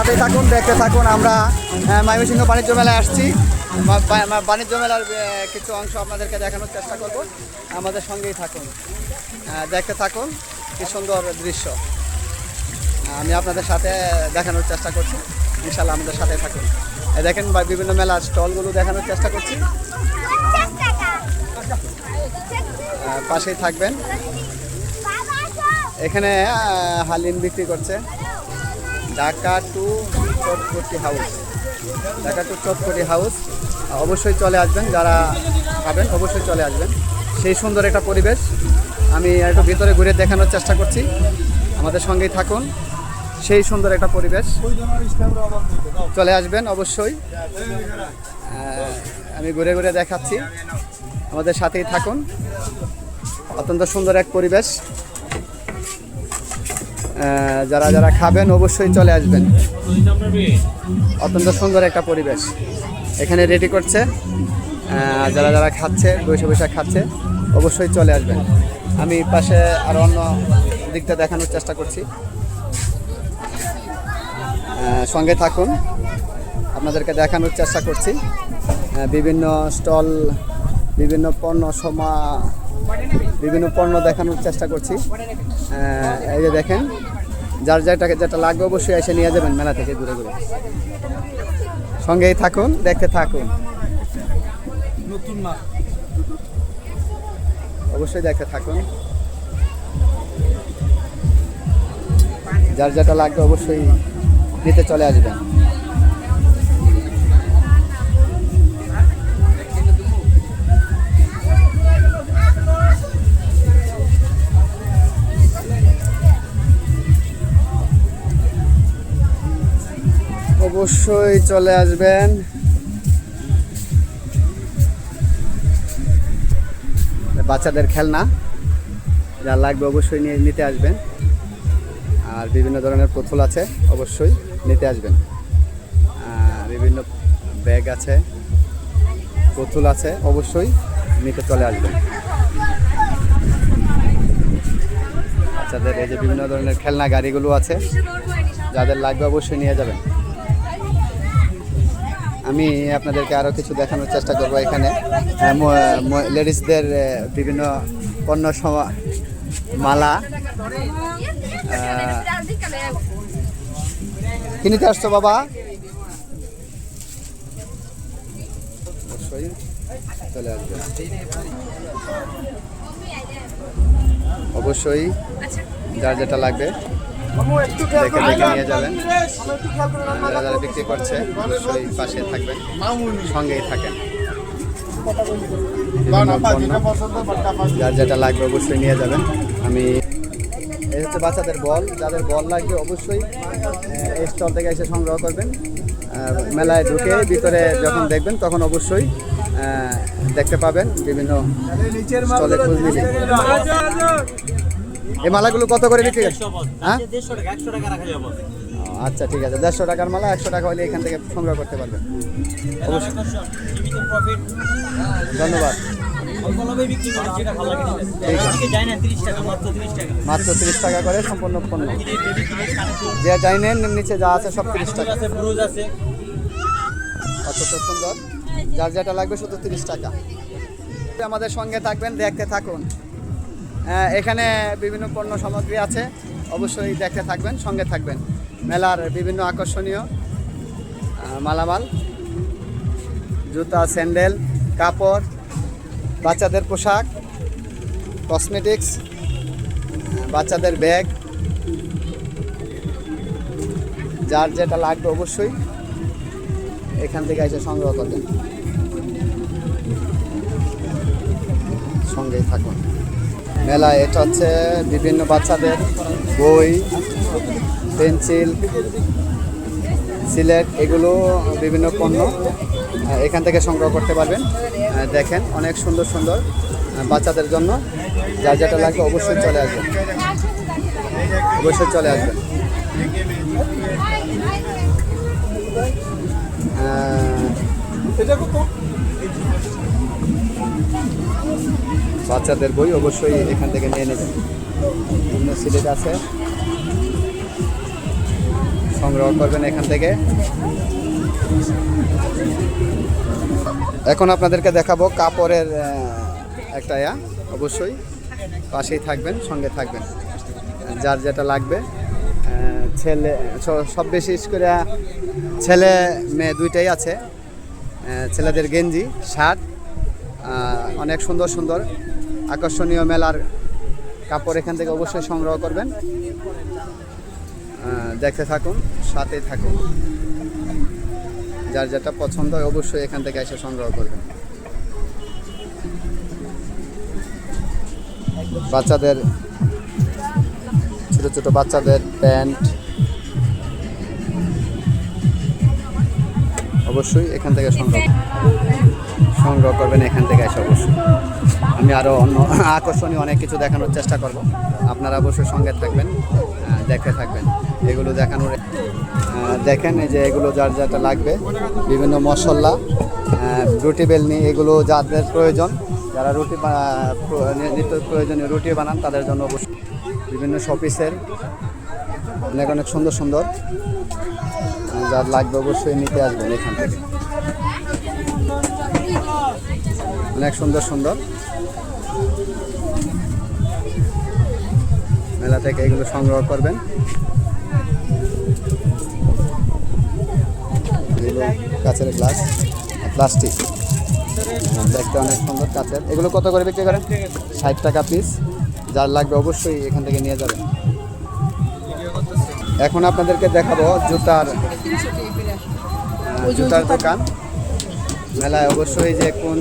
সাথেই থাকুন, দেখতে থাকুন। আমরা ময়মনসিংহ বাণিজ্য মেলায় আসছি। বাণিজ্য মেলার কিছু অংশ আপনাদেরকে দেখানোর চেষ্টা করব। আমাদের সঙ্গেই থাকুন। দেখতে থাকুন, কি সুন্দর দৃশ্য। আমি আপনাদের সাথে দেখানোর চেষ্টা করছি। ইনশাল্লাহ আমাদের সাথে থাকুন। দেখেন বিভিন্ন মেলার স্টলগুলো দেখানোর চেষ্টা করছি। পাশেই থাকবেন। এখানে হালিম বিক্রি করছে। Dhaka to chotpoti house Dhaka to chotpoti house অবশ্যই চলে আসবেন, যারা খাবেন অবশ্যই চলে আসবেন। সেই সুন্দর একটা পরিবেশ। আমি একটু ভিতরে ঘুরে দেখানোর চেষ্টা করছি। আমাদের সঙ্গেই থাকুন। সেই সুন্দর একটা পরিবেশ। চলে আসবেন অবশ্যই। আমি ঘুরে ঘুরে দেখাচ্ছি। আমাদের সাথেই থাকুন। অত্যন্ত সুন্দর এক পরিবেশ। যারা যারা খাবেন অবশ্যই চলে আসবেন। অত্যন্ত সুন্দর একটা পরিবেশ। এখানে রেডি করছে যারা যারা খাচ্ছে বৈশা বসে খাচ্ছে, অবশ্যই চলে আসবেন। আমি পাশে আর অন্য দিকটা দেখানোর চেষ্টা করছি। সঙ্গে থাকুন, আপনাদেরকে দেখানোর চেষ্টা করছি। বিভিন্ন স্টল, বিভিন্ন পণ্য সমা বিভিন্ন পণ্য দেখানোর চেষ্টা করছি। এই যে দেখেন যার যেটাকে যেটা লাগবে অবশ্যই এসে নিয়ে যাবেন মেলা থেকে দূরে ঘুরে সঙ্গেই থাকুন দেখতে থাকুন। নতুন মাল। অবশ্যই দেখতে থাকুন। যার যেটা লাগবে অবশ্যই নিতে চলে আসবেন। অবশ্যই চলে আসবেন। বাচ্চাদের খেলনা। যা লাগবে অবশ্যই নিয়ে নিতে আসবেন। আর বিভিন্ন ধরনের পুতুল আছে, অবশ্যই নিতে আসবেন। বিভিন্ন ব্যাগ আছে পুতুল আছে, অবশ্যই নিতে চলে আসবেন। বাচ্চাদের এই যে বিভিন্ন ধরনের খেলনা গাড়িগুলো আছে, যাদের লাগবে অবশ্যই নিয়ে যাবেন। আমি আপনাদেরকে আরও কিছু দেখানোর চেষ্টা করব এখানে। লেডিসদের বিভিন্ন পণ্য মালা কিনিতে আসছো বাবা? চলে আসবে। অবশ্যই যার যেটা লাগবে। দেখে দেখে নিয়ে যাবেন। যারা যারা বিক্রি করছে অবশ্যই পাশে থাকবেন সঙ্গেই থাকেন। যার যেটা লাগবে অবশ্যই নিয়ে যাবেন। আমি এই হচ্ছে বাচ্চাদের বল। যাদের বল লাগবে অবশ্যই এই স্টল থেকে এসে সংগ্রহ করবেন। আর মেলায় ঢুকে ভিতরে যখন দেখবেন তখন অবশ্যই দেখতে পাবেন বিভিন্ন স্টলে খোঁজ নিলে এই মালাগুলো কত করে বিক্রি হ্যাঁ? আচ্ছা ঠিক আছে। দেড়শো টাকার মালা একশো টাকা হলে এখান থেকে সংগ্রহ করতে পারবেন অবশ্যই। ধন্যবাদ। মাত্র তিরিশ টাকা। করে সম্পূর্ণ পণ্য। যে যাই নেন নিচে যা আছে সব তিরিশ টাকা। অত্যন্ত সুন্দর। যার যেটা লাগবে শুধু তিরিশ টাকা। আমাদের সঙ্গে থাকবেন দেখতে থাকুন। এখানে বিভিন্ন পণ্য সামগ্রী আছে। অবশ্যই দেখতে থাকবেন, সঙ্গে থাকবেন। মেলার বিভিন্ন আকর্ষণীয় মালামাল, জুতা, স্যান্ডেল, কাপড়, বাচ্চাদের পোশাক, কসমেটিক্স বাচ্চাদের ব্যাগ। যার যেটা লাগবে অবশ্যই এখান থেকে এসে সংগ্রহ করবেন। সঙ্গেই থাকুন। মেলা, এটা হচ্ছে বিভিন্ন বাচ্চাদের বই, পেন্সিল, সিলেট, এগুলো বিভিন্ন পণ্য এখান থেকে সংগ্রহ করতে পারবেন। দেখেন, অনেক সুন্দর সুন্দর বাচ্চাদের জন্য। যা যেটা লাগবে অবশ্যই চলে আসবেন। অবশ্যই চলে আসবেন। বাচ্চাদের বই অবশ্যই এখান থেকে নিয়ে নেবেন। বিভিন্ন সিলেট আছে। সংগ্রহ করবেন এখান থেকে। এখন আপনাদেরকে দেখাবো কাপড়ের একটা ইয়া। অবশ্যই পাশেই থাকবেন, সঙ্গে থাকবেন। যার যেটা লাগবে। ছেলে সব বেশি করে ছেলে, মেয়ে দুইটাই আছে। ছেলেদের গেঞ্জি, শার্ট অনেক সুন্দর সুন্দর আকর্ষণীয় মেলার কাপড় এখান থেকে অবশ্যই সংগ্রহ করবেন। দেখতে থাকুন সাথে থাকুন। যার যেটা পছন্দ হয় অবশ্যই এখান থেকে এসে সংগ্রহ করবেন। বাচ্চাদের, ছোট ছোট বাচ্চাদের প্যান্ট অবশ্যই এখান থেকে সংগ্রহ সংগ্রহ করবেন এখান থেকে এসে অবশ্যই। আমি আরও অন্য আকর্ষণীয় অনেক কিছু দেখানোর চেষ্টা করব। আপনারা অবশ্যই সঙ্গে থাকবেন দেখতে থাকবেন। এগুলো দেখানোর দেখেন যে এগুলো যার যেটা লাগবে, বিভিন্ন মশলা রুটি বেলনি, এগুলো যাদের প্রয়োজন, যারা রুটি নিত্য প্রয়োজনীয় রুটি বানান, তাদের জন্য অবশ্যই। বিভিন্ন শপিসের, অনেক অনেক সুন্দর সুন্দর যার লাগবে অবশ্যই নিতে আসবেন এখান থেকে। অনেক সুন্দর সুন্দর। মেলা থেকে এগুলো সংগ্রহ করবেন। কাঁচের গ্লাস, প্লাস্টিক। দেখতে অনেক সুন্দর কাঁচের। এগুলো কত করে বিক্রি করেন? ষাট টাকা পিস যার লাগবে অবশ্যই এখান থেকে নিয়ে যাবেন। এখন আপনাদেরকে দেখাবো জুতার জুতার দোকান। মেলায় অবশ্যই যে কোন